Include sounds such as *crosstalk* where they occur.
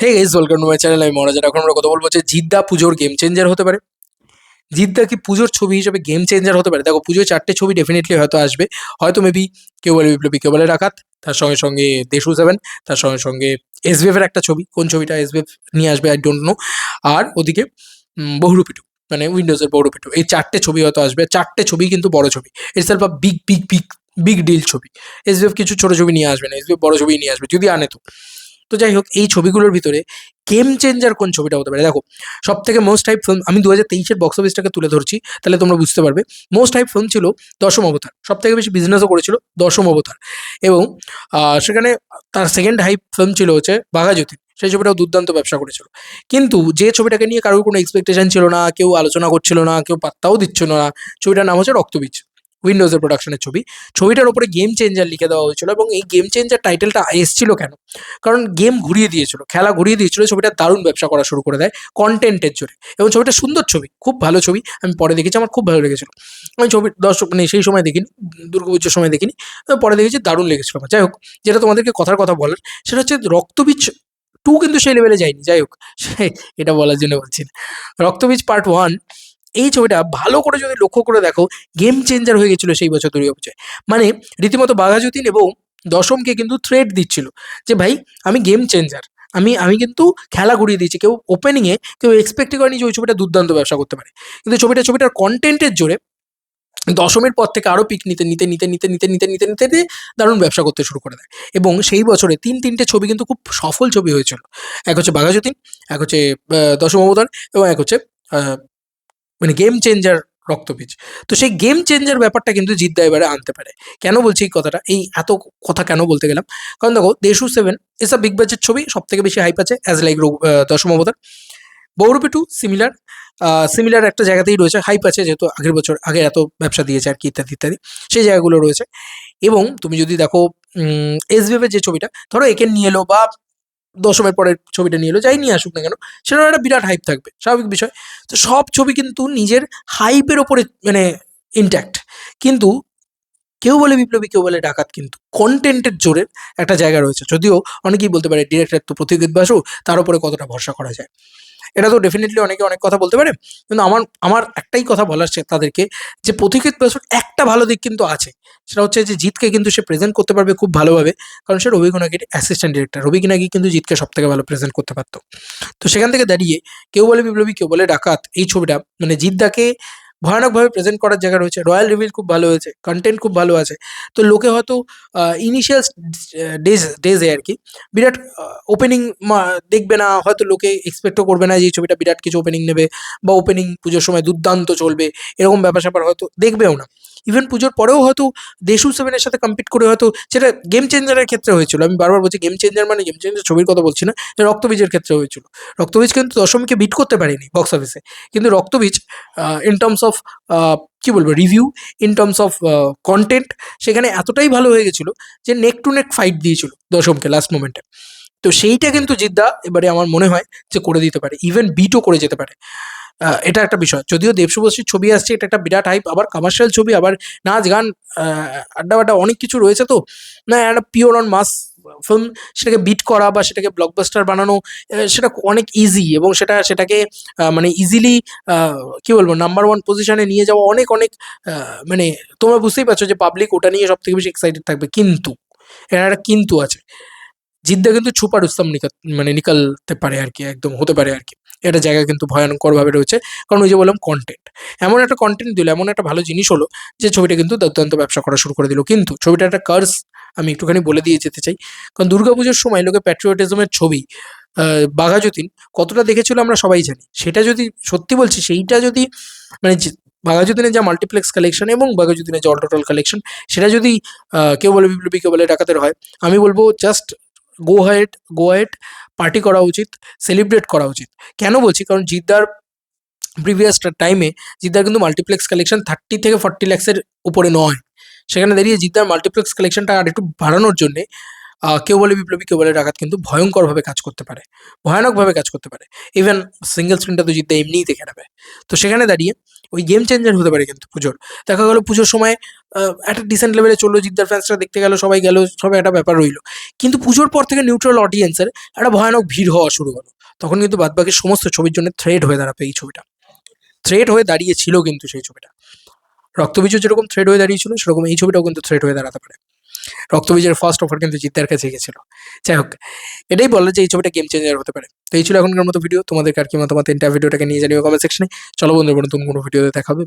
Hey guys welcome to channel আমি মহারাজার এখন আমরা কথা বলব যে জিদ্দা পুজোর গেম চেঞ্জার হতে পারে। জিদ্দা কি পুজোর ছবি হিসেবে গেম চেঞ্জার হতে পারে? দেখো, পুজোয় চারটে ছবি ডেফিনেটলি হয়তো আসবে। হয়তো মেবি কেউ বলে বিপ্লবী, কেউ বলে ডাকাত তার সঙ্গে সঙ্গে দেশু সেভেন তার সঙ্গে সঙ্গে এসবিএফের একটা ছবি। কোন ছবিটা এসবিএফ নিয়ে আসবে আই ডোন্ট নো আর ওদিকে বহুরূপিটু মানে উইন্ডোজের বহুরূপিটু। এই চারটে ছবি হয়তো আসবে। চারটে ছবি কিন্তু বড় ছবি। It's self a big big big big deal ছবি এসবিএফ কিছু ছোট ছবি নিয়ে আসবে না। এসবিএফ বড় ছবি নিয়ে আসবে, যদি আনে তো। তো যাই হোক এই ছবিগুলোর ভিতরে গেম চেঞ্জার কোন ছবিটা হতে পারে? দেখো সব থেকে মোস্ট হাইপ ফিল্ম আমি দু হাজার তেইশের বক্স অফিসটাকে তুলে ধরছি, তাহলে তোমরা বুঝতে পারবে। মোস্ট হাইপ ফিল্ম ছিল দশম অবতার সব থেকে বেশি বিজনেসও করেছিল দশম অবতার। এবং সেখানে তার সেকেন্ড হাইপ ফিল্ম ছিল হচ্ছে বাঘাযতীন সেই ছবিটাও দুর্দান্ত ব্যবসা করেছিল। কিন্তু যে ছবিটাকে নিয়ে কারোর কোনো এক্সপেকটেশন ছিল না, কেউ আলোচনা করছিল না, কেউ পাত্তাও দিচ্ছিল না, ছবিটার নাম হচ্ছে রক্তবীজ। উইন্ডোজের প্রোডাকশনের ছবি। ছবিটার ওপরে গেম চেঞ্জার লিখে দেওয়া হয়েছিল এবং এই গেম চেঞ্জার টাইটেলটা এসেছিল কেন? কারণ গেম ঘুরিয়ে দিয়েছিল, খেলা ঘুরিয়ে দিয়েছিল ছবিটা দারুণ ব্যবসা করা শুরু করে দেয় কন্টেন্টের জোরে। এবং ছবিটা সুন্দর ছবি, খুব ভালো ছবি, আমি পরে দেখেছি, আমার খুব ভালো লেগেছিল। আমি ছবি, দর্শক মানে সেই সময় দেখিনি দুর্গাপুজোর সময় দেখিনি পরে দেখেছি দারুণ লেগেছিল আমার। যাই হোক, যেটা তোমাদেরকে কথার কথা বলার, সেটা হচ্ছে রক্তবীজ টু কিন্তু সেই লেভেলে যায়নি। যাই হোক, *laughs* এটা বলার জন্য বলছি না। রক্তবীজ পার্ট ওয়ান এই ছবিটা ভালো করে যদি লক্ষ্য করে দেখো গেম চেঞ্জার হয়ে গেছিল সেই বছর দুর্গাপুজোয় মানে রীতিমতো বাঘাযতীন এবং দশমকে কিন্তু থ্রেড দিচ্ছিল যে, ভাই, আমি গেম চেঞ্জার আমি আমি কিন্তু খেলা ঘুরিয়ে দিয়েছি। কেউ ওপেনিংয়ে কেউ এক্সপেক্টই করেনি যে ওই ছবিটা দুর্দান্ত ব্যবসা করতে পারে। কিন্তু ছবিটা, ছবিটার কন্টেন্টের জোরে দশমের পর থেকে আরও পিক নিতে নিতে নিতে নিতে নিতে নিতে নিতে নিতে দারুণ ব্যবসা করতে শুরু করে দেয়। এবং সেই বছরে তিন, তিনটে ছবি কিন্তু খুব সফল ছবি হয়েছিল। এক হচ্ছে বাঘাযতীন এক হচ্ছে দশম অবতার এবং এক হচ্ছে মানে গেম চেঞ্জার রক্তবীজ। তো সেই গেম চেঞ্জার ব্যাপারটা কিন্তু জিদ্দা এবারে আনতে পারে। কেন বলছি এই কথাটা? এই এত কথা কেন বলতে গেলাম? কারণ দেখো, দেশু সেভেন আ বিগ বাজেট ছবি সব থেকে বেশি হাইপ আছে অ্যাজ লাইক দশম অবতার। বৌরূপী টু সিমিলার সিমিলার একটা জায়গাতেই রয়েছে হাইপ আছে, যেহেতু আগের বছর আগে এত ব্যবসা দিয়েছে আর কি, ইত্যাদি ইত্যাদি, সেই জায়গাগুলো রয়েছে। এবং তুমি যদি দেখো এসবিএফের যে ছবিটা, ধরো একে নিয়ে এলো বা দশমের পরের ছবিটা নিয়ে এলো, যাই নিয়ে আসুক না কেন সেটার একটা বিরাট হাইপ থাকবে, স্বাভাবিক বিষয়। তো সব ছবি কিন্তু নিজের হাইপের ওপরে মানে ইন্ট্যাক্ট কিন্তু কেউ বলে বিপ্লবী, কেউ বলে ডাকাত কিন্তু কন্টেন্টের জোরের একটা জায়গা রয়েছে। যদিও অনেকেই বলতে পারে, ডিরেক্টর তো প্রতিদিন বাসু, তার উপরে কতটা ভরসা করা যায়? এটা তো ডেফিনেটলি অনেকে অনেক কথা বলতে পারে। কিন্তু আমার আমার একটাই কথা বলার সে, তাদেরকে যে পথিকৃত বাসুর একটা ভালো দিক কিন্তু আছে। সেটা হচ্ছে যে জিতকে কিন্তু সে প্রেজেন্ট করতে পারবে খুব ভালোভাবে। কারণ সে রবি গুনাগির অ্যাসিস্ট্যান্ট ডিরেক্টর রবি গুনাগি কিন্তু জিতকে সব থেকে ভালো প্রেজেন্ট করতে পারতো। তো সেখান থেকে দাঁড়িয়ে কেউ বলে বিপ্লবী, কেউ বলে ডাকাত। এই ছবিটা মানে জিদ্দাকে ভয়ানকভাবে প্রেজেন্ট করার জায়গা রয়েছে। রয়্যাল রিভিল খুব ভালো হয়েছে কন্টেন্ট খুব ভালো আছে। তো লোকে হয়তো ইনিশিয়াল ডেজ ডেজে আর কি, বিরাট ওপেনিং দেখবে না, হয়তো লোকে এক্সপেক্টও করবে না যে এই ছবিটা বিরাট কিছু ওপেনিং নেবে বা ওপেনিং পুজোর সময় দুর্দান্ত চলবে, এরকম ব্যাপার স্যাপার হয়তো দেখবেও না। ইভেন পুজোর পরেও হয়তো দেশু সেভেনের সাথে কম্পিট করে হয়তো সেটা গেম চেঞ্জারের ক্ষেত্রে হয়েছিল। আমি বারবার বলছি গেম চেঞ্জার মানে গেম চেঞ্জার ছবির কথা বলছি না রক্তবীজের ক্ষেত্রে হয়েছিল। রক্তবীজ কিন্তু দশমীকে বিট করতে পারেনি বক্স অফিসে কিন্তু রক্তবীজ ইন টার্মস অফ কী বলব review in terms of content সেখানে এতটাই ভালো হয়ে গেছিল যে নেক টু নেক ফাইট দিয়েছিল দশমকে লাস্ট মোমেন্টে তো সেইটা কিন্তু জিদ্দা এবারে আমার মনে হয় যে করে দিতে পারে ইভেন বিটও করে যেতে পারে। এটা একটা বিষয়। যদিও দেবশুভশ্রীর ছবি আসছে, এটা একটা বিরাট হাইপ আবার কমার্শিয়াল ছবি, আবার নাচ, গান আড্ডা বাড্ডা অনেক কিছু রয়েছে তো। না, একটা পিওর অন মাস ফিল্ম সেটাকে বিট করা বা সেটাকে ব্লকবাস্টার বানানো সেটা অনেক ইজি এবং সেটা, সেটাকে মানে ইজিলি কি বলব নাম্বার ওয়ান পজিশনে নিয়ে যাওয়া অনেক অনেক মানে তোমরা বুঝতেই পারছ যে পাবলিক ওটা নিয়ে সব থেকে বেশি এক্সাইটেড থাকবে। কিন্তু এখানে একটা কিন্তু আছে। জিদ্দা কিন্তু ছুপার রুস্তাম নিকা- মানে নিকালতে পারে আর কি, একদম হতে পারে আর কি। এটা জায়গা কিন্তু ভয়ঙ্করভাবে রয়েছে। কারণ ওই যে বললাম কন্টেন্ট এমন একটা কন্টেন্ট দিল এমন একটা ভালো জিনিস হলো যে ছবিটা কিন্তু দুর্দান্ত ব্যবসা করা শুরু করে দিল। কিন্তু ছবিটা একটা কার্স আমি একটুখানি বলে দিয়ে যেতে চাই। কারণ দুর্গাপুজোর সময় লোকে প্যাট্রিয়টিজমের ছবি আহ, বাঘাযতীন কতটা দেখেছিল আমরা সবাই জানি। সেটা যদি সত্যি বলছি সেইটা যদি মানে বাঘাযতীনের যা মাল্টিপ্লেক্স কালেকশন এবং বাঘাযতীনের যে অল কালেকশন সেটা যদি কেউ বলে বিপ্লবী কেউ বলে ডাকাতের হয় আমি বলব just go ahead go ahead party করা উচিত সেলিব্রেট করা উচিত। কেন বলছি? কারণ জিদ্দার প্রিভিয়াস টাইমে জিদ্দার কিন্তু মাল্টিপ্লেক্স কালেকশন থার্টি থেকে ফর্টি ল্যাক্সের উপরে নয়। সেখানে দাঁড়িয়ে জিদ্দার মাল্টিপ্লেক্স কালেকশনটা আর একটু বাড়ানোর জন্যে কেউ বলে বিপ্লবী, কেউ বলে ডাকাত কিন্তু ভয়ঙ্করভাবে কাজ করতে পারে। ভয়ানকভাবে কাজ করতে পারে। ইভেন সিঙ্গেল স্ক্রিনটা তো জিদ্দা এমনিই দেখে নেবে। তো সেখানে দাঁড়িয়ে ওই গেম চেঞ্জার হতে পারে কিন্তু পুজোর। দেখা গেলো পুজোর সময় একটা ডিসেন্ট লেভেলে চলল, জিদ্দার ফ্যান্সরা দেখতে গেলো, সবাই গেলো, সবাই একটা ব্যাপার রইল। কিন্তু পুজোর পর থেকে নিউট্রাল অডিয়েন্সের একটা ভয়ানক ভিড় হওয়া শুরু হলো। তখন কিন্তু বাদবাকি সমস্ত ছবির জন্য থ্রেড হয়ে দাঁড়াবে এই ছবিটা। থ্রেড হয়ে দাঁড়িয়েছিল কিন্তু সেই ছবিটা। রক্তবীজ যেরকম থ্রেড হয়ে দাঁড়িয়েছিল, সেরকম এই ছবিটাও কিন্তু থ্রেড হয়ে দাঁড়াতে পারে। রক্তবীজের ফার্স্ট অফার কিন্তু জিতার কাছে গিয়েছিল যাই হোক, এটাই বলে যে এই ছবিটা গেম চেঞ্জার হতে পারে। তো এই ছিল এখনকার মতো ভিডিও তোমাদের আর কি মতামত ইন্টার ভিডিওটাকে নিয়ে জানিও কমেন্ট সেকশনে চলো বন্ধু তুমি কোনো ভিডিওতে দেখাবে